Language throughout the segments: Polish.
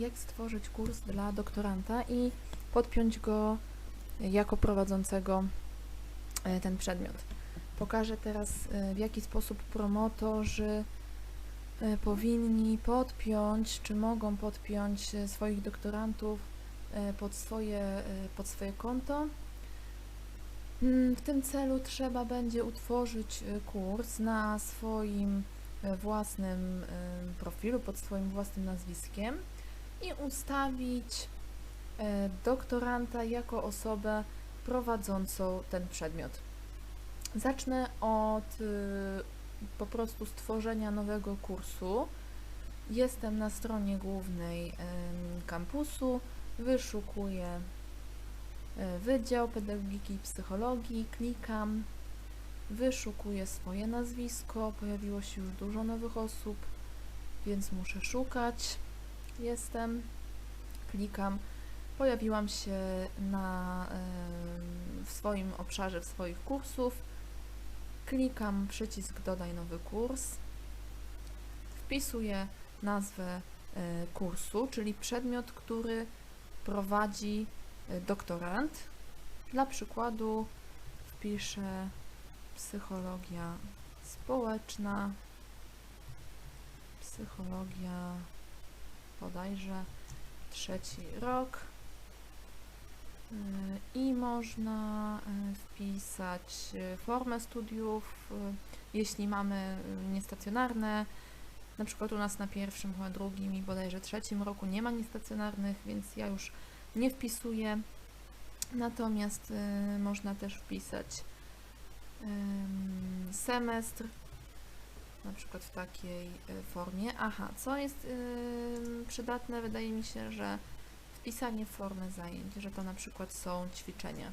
jak stworzyć kurs dla doktoranta i podpiąć go jako prowadzącego e, ten przedmiot. Pokażę teraz, e, w jaki sposób promotorzy e, powinni podpiąć, czy mogą podpiąć swoich doktorantów pod swoje, pod swoje konto. Mm, W tym celu trzeba będzie utworzyć kurs na swoim własnym profilu, pod swoim własnym nazwiskiem i ustawić e, doktoranta jako osobę prowadzącą ten przedmiot. Zacznę od y, po prostu stworzenia nowego kursu. Jestem na stronie głównej kampusu, wyszukuję e, Wydział Pedagogiki i Psychologii, klikam, wyszukuję swoje nazwisko, pojawiło się już dużo nowych osób, więc muszę szukać. Jestem, klikam, pojawiłam się na, w swoim obszarze, w swoich kursów, klikam przycisk dodaj nowy kurs, wpisuję nazwę e, kursu, czyli przedmiot, który prowadzi e, doktorant. Dla przykładu wpiszę psychologia społeczna, psychologia bodajże trzeci rok Yy, i można yy, wpisać yy, formę studiów, jeśli mamy niestacjonarne. Na przykład u nas na pierwszym, chyba drugim i bodajże trzecim roku nie ma niestacjonarnych, więc ja już nie wpisuję. Natomiast y, można też wpisać semestr, na przykład w takiej y, formie. Aha, co jest ym, przydatne? Wydaje mi się, że wpisanie formy zajęć, że to na przykład są ćwiczenia.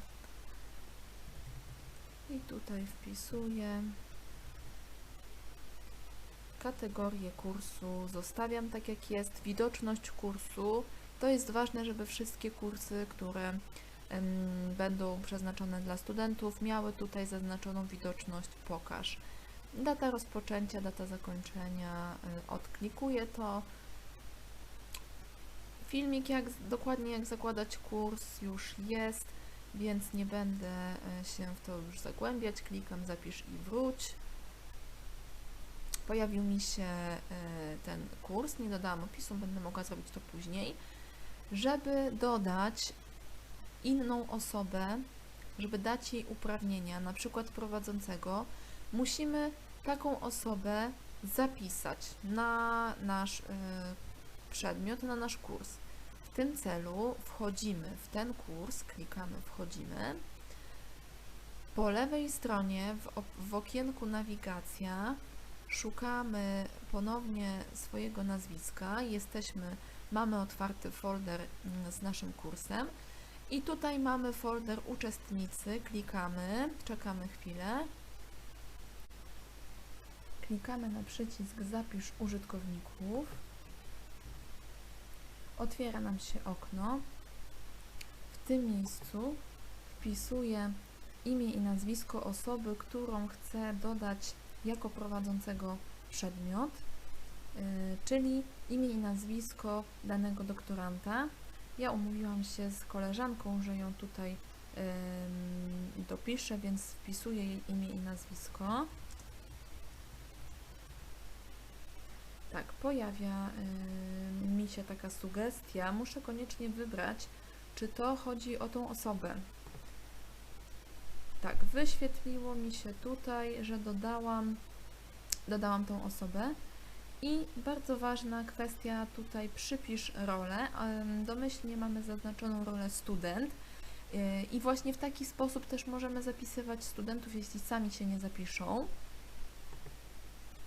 I tutaj wpisuję kategorię kursu, zostawiam tak jak jest, widoczność kursu. To jest ważne, żeby wszystkie kursy, które będą przeznaczone dla studentów, miały tutaj zaznaczoną widoczność pokaż. Data rozpoczęcia, data zakończenia, y, odklikuję to. Filmik jak, dokładnie jak zakładać kurs już jest, więc nie będę y, się w to już zagłębiać. Klikam zapisz i wróć. Pojawił mi się y, ten kurs, nie dodałam opisu, będę mogła zrobić to później. Żeby dodać inną osobę, żeby dać jej uprawnienia, na przykład prowadzącego, musimy taką osobę zapisać na nasz y, przedmiot, na nasz kurs. W tym celu wchodzimy w ten kurs, klikamy wchodzimy. Po lewej stronie w, w okienku nawigacja szukamy ponownie swojego nazwiska. Jesteśmy, mamy otwarty folder mm, z naszym kursem i tutaj mamy folder uczestnicy, klikamy, czekamy chwilę. Klikamy na przycisk zapisz użytkowników. Otwiera nam się okno. W tym miejscu wpisuję imię i nazwisko osoby, którą chcę dodać jako prowadzącego przedmiot, yy, czyli imię i nazwisko danego doktoranta. Ja umówiłam się z koleżanką, że ją tutaj dopiszę, więc wpisuję jej imię i nazwisko. Tak, pojawia ym, mi się taka sugestia. Muszę koniecznie wybrać, czy to chodzi o tą osobę. Tak, wyświetliło mi się tutaj, że dodałam, dodałam tą osobę. I bardzo ważna kwestia tutaj przypisz rolę. Domyślnie mamy zaznaczoną rolę student. Yy, I właśnie w taki sposób też możemy zapisywać studentów, jeśli sami się nie zapiszą.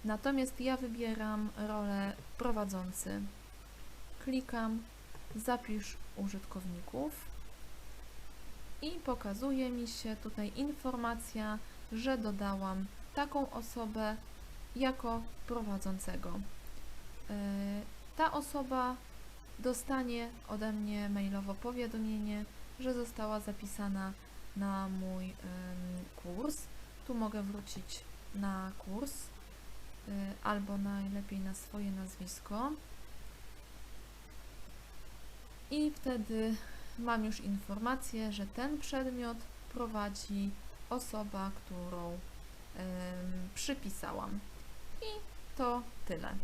Natomiast ja wybieram rolę prowadzący. Klikam zapisz użytkowników i pokazuje mi się tutaj informacja, że dodałam taką osobę jako prowadzącego. Yy, Ta osoba dostanie ode mnie mailowo powiadomienie, że została zapisana na mój kurs. Tu mogę wrócić na kurs albo najlepiej na swoje nazwisko. i wtedy mam już informację, że ten przedmiot prowadzi osoba, którą przypisałam. I to tyle.